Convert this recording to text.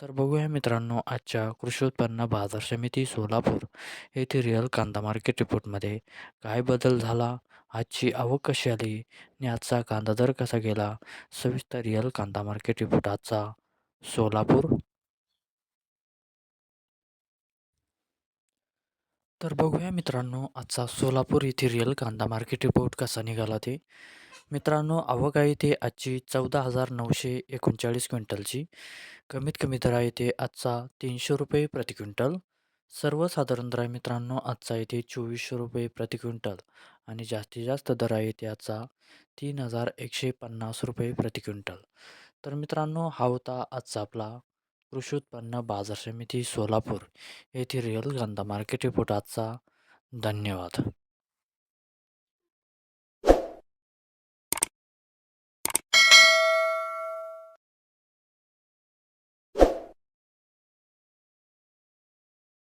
तर बघूया मित्रांनो आजच्या कृषी उत्पन्न बाजार समिती सोलापूर येथे रिअल कांदा मार्केट रिपोर्टमध्ये काय बदल झाला आजची आवक कशी आली आणि आजचा कांदा दर कसा गेला सविस्तर रिअल कांदा मार्केट रिपोर्ट आजचा सोलापूर. तर बघूया मित्रांनो आजचा सोलापूर येथे रिअल कांदा मार्केट रिपोर्ट कसा निघाला ते. मित्रांनो आवक आहे ते आजची चौदा हजार नऊशे एकोणचाळीस क्विंटलची. कमीत कमी दरा येते आजचा तीनशे रुपये प्रति क्विंटल. सर्वसाधारण दर आहे मित्रांनो आजचा येते चोवीसशे रुपये प्रति क्विंटल. आणि जास्तीत जास्त दर आहे आजचा तीन हजार एकशे पन्नास रुपये प्रति क्विंटल. तर मित्रांनो हा होता आजचा आपला कृषी उत्पन्न बाजार समिती सोलापूर येथे रिअल कांदा मार्केट रिपोर्ट आजचा. धन्यवाद.